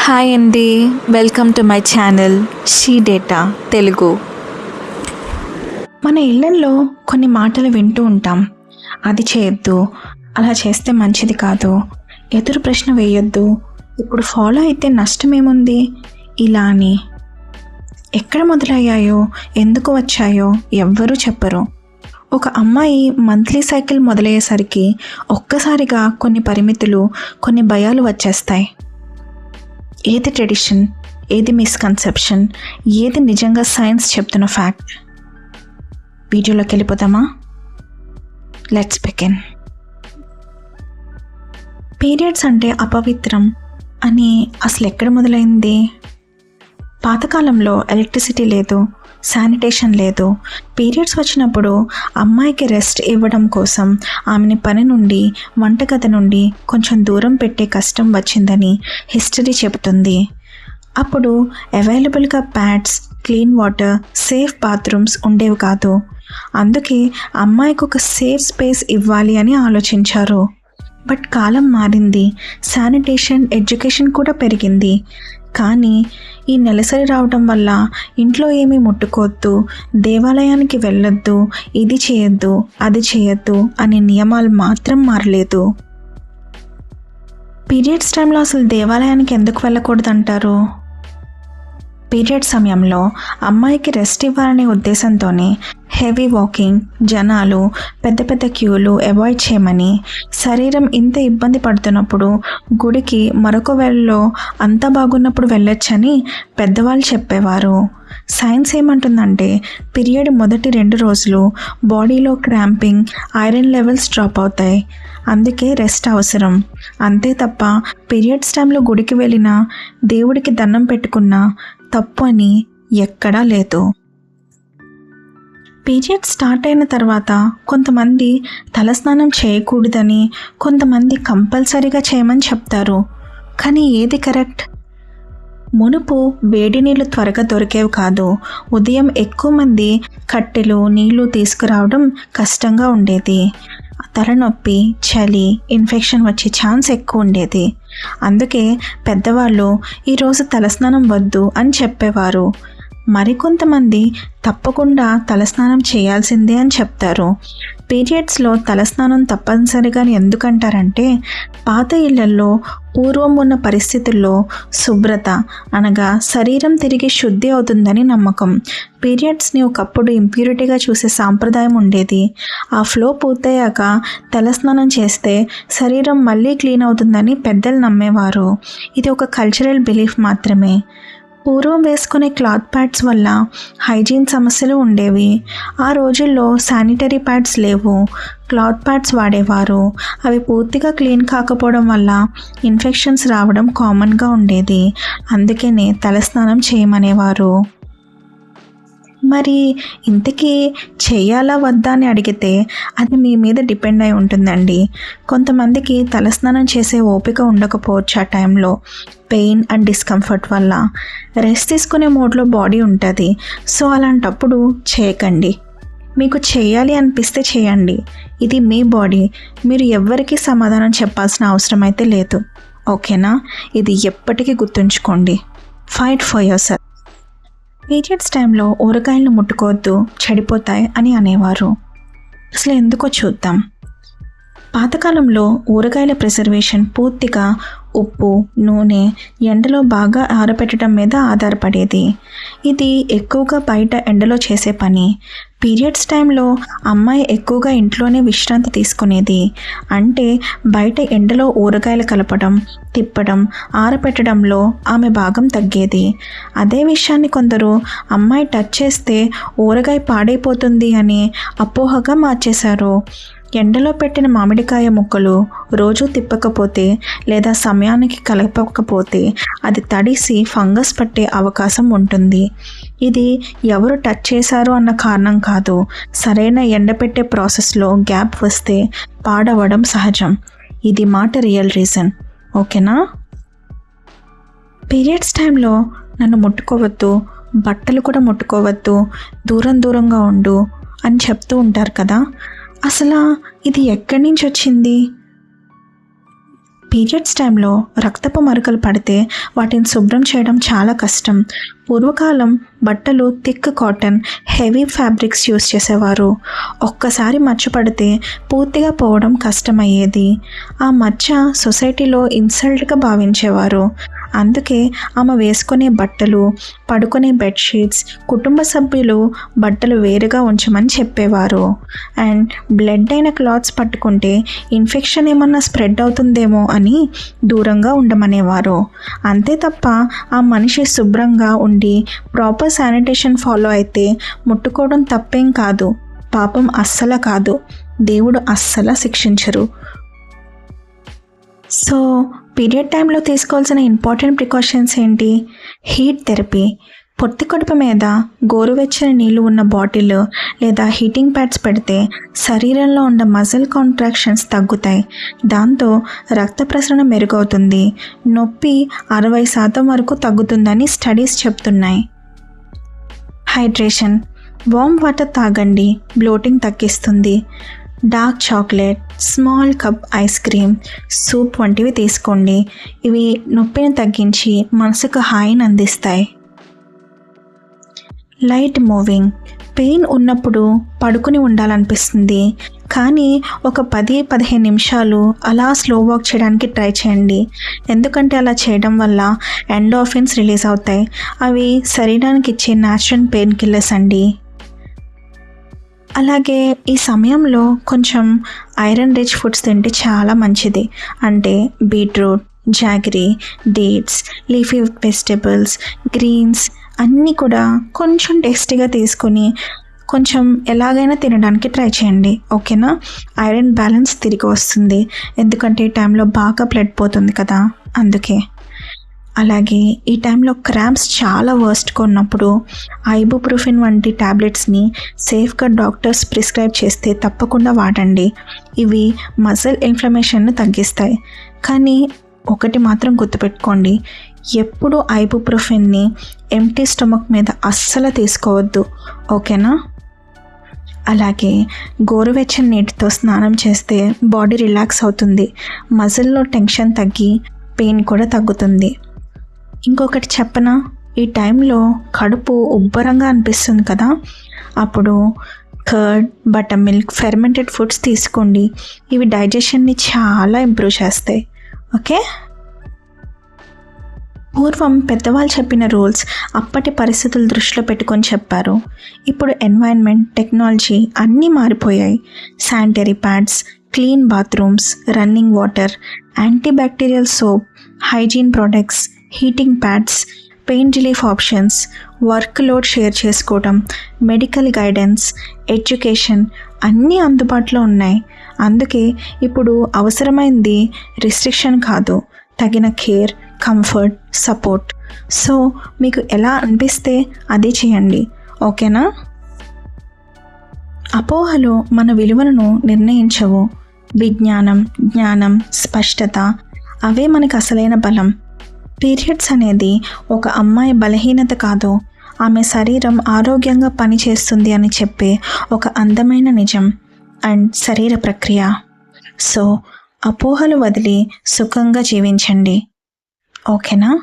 Hi అండి welcome to my channel she data Telugu మన ఇళ్ళల్లో కొన్ని మాటలు వింటూ ఉంటాం. అది చేయొద్దు అలా చేస్తే మంచిది కాదు. ఎదురు ప్రశ్న వేయొద్దు. ఇప్పుడు ఫాలో అయితే నష్టమేముంది? ఇలా అని. ఎక్కడ మొదలయ్యాయో ఎందుకు వచ్చాయో ఎవ్వరూ చెప్పరు. ఒక అమ్మాయి మంత్లీ సైకిల్ మొదలయ్యేసరికి ఒక్కసారిగా కొన్ని పరిమితులు కొన్ని భయాలు వచ్చేస్తాయి. ఏది ట్రెడిషన్ ఏది మిస్కన్సెప్షన్ ఏది నిజంగా సైన్స్ చెప్తున్న ఫ్యాక్ట్ వీడియోలోకి వెళ్ళిపోతామా లెట్స్ బిగిన్ పీరియడ్స్ అంటే అపవిత్రం అని అసలు ఎక్కడ మొదలైంది? పాతకాలంలో ఎలక్ట్రిసిటీ లేదు శానిటేషన్ లేదు. పీరియడ్స్ వచ్చినప్పుడు అమ్మాయికి రెస్ట్ ఇవ్వడం కోసం ఆమెని పని నుండి వంటగది నుండి కొంచెం దూరం పెట్టే కష్టం వచ్చిందని హిస్టరీ చెబుతుంది. అప్పుడు అవైలబుల్గా pads clean water safe bathrooms ఉండేవి కాదు. అందుకే అమ్మాయికి ఒక సేఫ్ స్పేస్ ఇవ్వాలి అని ఆలోచించారు. బట్ కాలం మారింది. శానిటేషన్ ఎడ్యుకేషన్ కూడా పెరిగింది. కానీ ఈ నెలసరి రావటం వల్ల ఇంట్లో ఏమీ ముట్టుకోవద్దు దేవాలయానికి వెళ్ళొద్దు ఇది చేయొద్దు అది చేయొద్దు అనే నియమాలు మాత్రం మారలేదు. పీరియడ్స్ టైంలో అసలు దేవాలయానికి ఎందుకు వెళ్ళకూడదు అంటారు పీరియడ్ సమయంలో అమ్మాయికి రెస్ట్ ఇవ్వాలనే ఉద్దేశంతోనే హెవీ వాకింగ్ జనాలు పెద్ద పెద్ద క్యూలు అవాయిడ్ చేయమని శరీరం ఇంత ఇబ్బంది పడుతున్నప్పుడు గుడికి మరొక వేళలో అంతా బాగున్నప్పుడు వెళ్ళొచ్చని పెద్దవాళ్ళు చెప్పేవారు. సైన్స్ ఏమంటుందంటే పీరియడ్ మొదటి రెండు రోజులు బాడీలో క్రాంపింగ్ ఐరన్ లెవెల్స్ డ్రాప్ అవుతాయి. అందుకే రెస్ట్ అవసరం. అంతే తప్ప పీరియడ్స్ టైంలో గుడికి వెళ్ళినా దేవుడికి దండం పెట్టుకున్నా తప్పు అని ఎక్కడా లేదు. పీరియడ్ స్టార్ట్ అయిన తర్వాత కొంతమంది తలస్నానం చేయకూడదని కొంతమంది కంపల్సరీగా చేయమని చెప్తారు. కానీ ఏది కరెక్ట్? మునుపు వేడి నీళ్ళు త్వరగా దొరికేవి కాదు. ఉదయం ఎక్కువ మంది కట్టెలు నీళ్ళు తీసుకురావడం కష్టంగా ఉండేది. తలనొప్పి చలి ఇన్ఫెక్షన్ వచ్చే ఛాన్స్ ఎక్కువ ఉండేది. అందుకే పెద్దవాళ్ళు ఈరోజు తలస్నానం వద్దు అని చెప్పేవారు. మరికొంతమంది తప్పకుండా తలస్నానం చేయాల్సిందే అని చెప్తారు. పీరియడ్స్లో తలస్నానం తప్పనిసరిగా ఎందుకంటారంటే పాత ఇళ్ళలో పూర్వం ఉన్న పరిస్థితుల్లో శుభ్రత అనగా శరీరం తిరిగి శుద్ధి అవుతుందని నమ్మకం. పీరియడ్స్ని ఒకప్పుడు ఇంప్యూరిటీగా చూసే సాంప్రదాయం ఉండేది. ఆ ఫ్లో పూర్తయ్యాక తలస్నానం చేస్తే శరీరం మళ్ళీ క్లీన్ అవుతుందని పెద్దలు నమ్మేవారు. ఇది ఒక కల్చరల్ బిలీఫ్ మాత్రమే. పూర్వం వేసుకునే క్లాత్ ప్యాడ్స్ వల్ల హైజీన్ సమస్యలు ఉండేవి. ఆ రోజుల్లో శానిటరీ ప్యాడ్స్ లేవు. క్లాత్ ప్యాడ్స్ వాడేవారు. అవి పూర్తిగా క్లీన్ కాకపోవడం వల్ల ఇన్ఫెక్షన్స్ రావడం కామన్గా ఉండేది. అందుకనే తలస్నానం చేయమనేవారు. మరి ఇంతకీ చేయాలా వద్దా అని అడిగితే అది మీ మీద డిపెండ్ అయి ఉంటుందండి. కొంతమందికి తలస్నానం చేసే ఓపిక ఉండకపోవచ్చు ఆ టైంలో. పెయిన్ అండ్ డిస్కంఫర్ట్ వల్ల. రెస్ట్ తీసుకునే మోడ్లో బాడీ ఉంటుంది. సో అలాంటప్పుడు చేయకండి. మీకు చేయాలి అనిపిస్తే చేయండి. ఇది మీ బాడీ. మీరు ఎవ్వరికీ సమాధానం చెప్పాల్సిన అవసరం అయితే లేదు. ఓకేనా? ఇది ఎప్పటికీ గుర్తుంచుకోండి. Fight for yourself. పీరియడ్స్ టైంలో ఊరగాయలను ముట్టుకోవద్దు చెడిపోతాయి అని అనేవారు. అసలు ఎందుకో చూద్దాం. పాతకాలంలో ఊరగాయల ప్రిజర్వేషన్ పూర్తిగా ఉప్పు నూనె ఎండలో బాగా ఆరబెట్టడం మీద ఆధారపడేది. ఇది ఎక్కువగా బయట ఎండలో చేసే పని. పీరియడ్స్ టైంలో అమ్మాయి ఎక్కువగా ఇంట్లోనే విశ్రాంతి తీసుకునేది. అంటే బయట ఎండలో ఊరగాయలు కలపడం తిప్పడం ఆరపెట్టడంలో ఆమె భాగం తగ్గేది. అదే విషయాన్ని కొందరు అమ్మాయి టచ్ చేస్తే ఊరగాయ పాడైపోతుంది అని అపోహగా మార్చేశారు. ఎండలో పెట్టిన మామిడికాయ ముక్కలు రోజు తిప్పకపోతే లేదా సమయానికి కలపకపోతే అది తడిసి ఫంగస్ పట్టే అవకాశం ఉంటుంది. ఇది ఎవరు టచ్ చేశారు అన్న కారణం కాదు. సరైన ఎండపెట్టే ప్రాసెస్లో గ్యాప్ వస్తే పాడవడం సహజం. ఇది మాట రియల్ రీజన్. ఓకేనా? పీరియడ్స్ టైంలో నన్ను ముట్టుకోవద్దు బట్టలు కూడా ముట్టుకోవద్దు దూరం దూరంగా ఉండు అని చెప్తూ ఉంటారు కదా. అసలు ఇది ఎక్కడి నుంచి వచ్చింది? పీరియడ్స్ టైంలో రక్తపు మరకలు పడితే వాటిని శుభ్రం చేయడం చాలా కష్టం. పూర్వకాలం బట్టలు thick cotton heavy fabrics use చేసేవారు. ఒక్కసారి మచ్చ పడితే పూర్తిగా పోవడం కష్టమయ్యేది. ఆ మచ్చ సొసైటీలో ఇన్సల్ట్గా భావించేవారు. అందుకే ఆమె వేసుకునే బట్టలు పడుకునే బెడ్షీట్స్ కుటుంబ సభ్యులు బట్టలు వేరుగా ఉంచమని చెప్పేవారు. అండ్ బ్లడ్ అయిన క్లాత్స్ పట్టుకుంటే ఇన్ఫెక్షన్ ఏమన్నా స్ప్రెడ్ అవుతుందేమో అని దూరంగా ఉండమనేవారు. అంతే తప్ప ఆ మనిషి శుభ్రంగా ఉండి ప్రాపర్ శానిటేషన్ ఫాలో అయితే ముట్టుకోవడం తప్పేం కాదు. పాపం అస్సలు కాదు. దేవుడు అస్సలు శిక్షించరు. సో పీరియడ్ టైంలో తీసుకోవాల్సిన ఇంపార్టెంట్ ప్రికాషన్స్ ఏంటి? Heat therapy. పొత్తి కడుపు మీద గోరువెచ్చని నీళ్ళు ఉన్న బాటిల్ లేదా హీటింగ్ ప్యాడ్స్ పెడితే శరీరంలో ఉన్న మజిల్ కాంట్రాక్షన్స్ తగ్గుతాయి. దాంతో రక్త ప్రసరణ మెరుగవుతుంది. నొప్పి అరవై శాతం వరకు తగ్గుతుందని స్టడీస్ చెప్తున్నాయి. హైడ్రేషన్. వామ్ వాటర్ తాగండి. బ్లోటింగ్ తగ్గిస్తుంది. Dark chocolate small cup ice cream soup వంటివి తీసుకోండి. ఇవి నొప్పిని తగ్గించి మనసుకు హాయిని అందిస్తాయి. Light moving. పెయిన్ ఉన్నప్పుడు పడుకుని ఉండాలనిపిస్తుంది. కానీ ఒక పది పదిహేను నిమిషాలు అలా స్లో వాక్ చేయడానికి ట్రై చేయండి. ఎందుకంటే అలా చేయడం వల్ల ఎండోఫిన్స్ రిలీజ్ అవుతాయి. అవి శరీరానికి ఇచ్చే న్యాచురల్ పెయిన్ కిల్లర్స్ అండి. అలాగే ఈ సమయంలో కొంచెం ఐరన్ రిచ్ ఫుడ్స్ తింటే చాలా మంచిది. అంటే beetroot jaggery dates leafy vegetables greens అన్నీ కూడా కొంచెం టేస్టీగా తీసుకొని కొంచెం ఎలాగైనా తినడానికి ట్రై చేయండి. ఓకేనా? ఐరన్ బ్యాలెన్స్ తిరిగి వస్తుంది. ఎందుకంటే ఈ టైంలో బాగా బ్లడ్ పోతుంది కదా. అందుకే. అలాగే ఈ టైంలో క్రాంప్స్ చాలా వర్స్ట్గా ఉన్నప్పుడు ఐబుప్రూఫిన్ వంటి ట్యాబ్లెట్స్ని సేఫ్గా డాక్టర్స్ ప్రిస్క్రైబ్ చేస్తే తప్పకుండా వాడండి. ఇవి మజిల్ ఇన్ఫ్లమేషన్ను తగ్గిస్తాయి. కానీ ఒకటి మాత్రం గుర్తుపెట్టుకోండి. ఎప్పుడు ఐబుప్రూఫిన్ని ఎంటీ స్టమక్ మీద అస్సలు తీసుకోవద్దు. ఓకేనా? అలాగే గోరువెచ్చని నీటితో స్నానం చేస్తే బాడీ రిలాక్స్ అవుతుంది. మజిల్లో టెన్షన్ తగ్గి పెయిన్ కూడా తగ్గుతుంది. ఇంకొకటి చెప్పనా? ఈ టైంలో కడుపు ఉబ్బరంగా అనిపిస్తుంది కదా. అప్పుడు curd buttermilk fermented foods తీసుకోండి. ఇవి డైజెషన్ని చాలా ఇంప్రూవ్ చేస్తాయి. ఓకే? పూర్వం పెద్దవాళ్ళు చెప్పిన రూల్స్ అప్పటి పరిస్థితులు దృష్టిలో పెట్టుకొని చెప్పారు. ఇప్పుడు ఎన్వైర్న్మెంట్ టెక్నాలజీ అన్నీ మారిపోయాయి. Sanitary pads clean bathrooms running water antibacterial soap hygiene products heating pads pain relief options workload share చేసుకోవడం మెడికల్ గైడెన్స్ ఎడ్యుకేషన్ అన్నీ అందుబాటులో ఉన్నాయి. అందుకే ఇప్పుడు అవసరమైంది రిస్ట్రిక్షన్ కాదు తగిన కేర్ కంఫర్ట్ సపోర్ట్. సో మీకు ఎలా అనిపిస్తే అదే చేయండి. ఓకేనా? అపోహలు మన విలువలను నిర్ణయించవు. విజ్ఞానం జ్ఞానం స్పష్టత అవే మనకు అసలైన బలం. పీరియడ్స్ అనేది ఒక అమ్మాయి బలహీనత కాదు. ఆమె శరీరం ఆరోగ్యంగా పనిచేస్తుంది అని చెప్పే ఒక అందమైన నిజం అండ్ శరీర ప్రక్రియ. సో అపోహలు వదిలి సుఖంగా జీవించండి. ఓకేనా?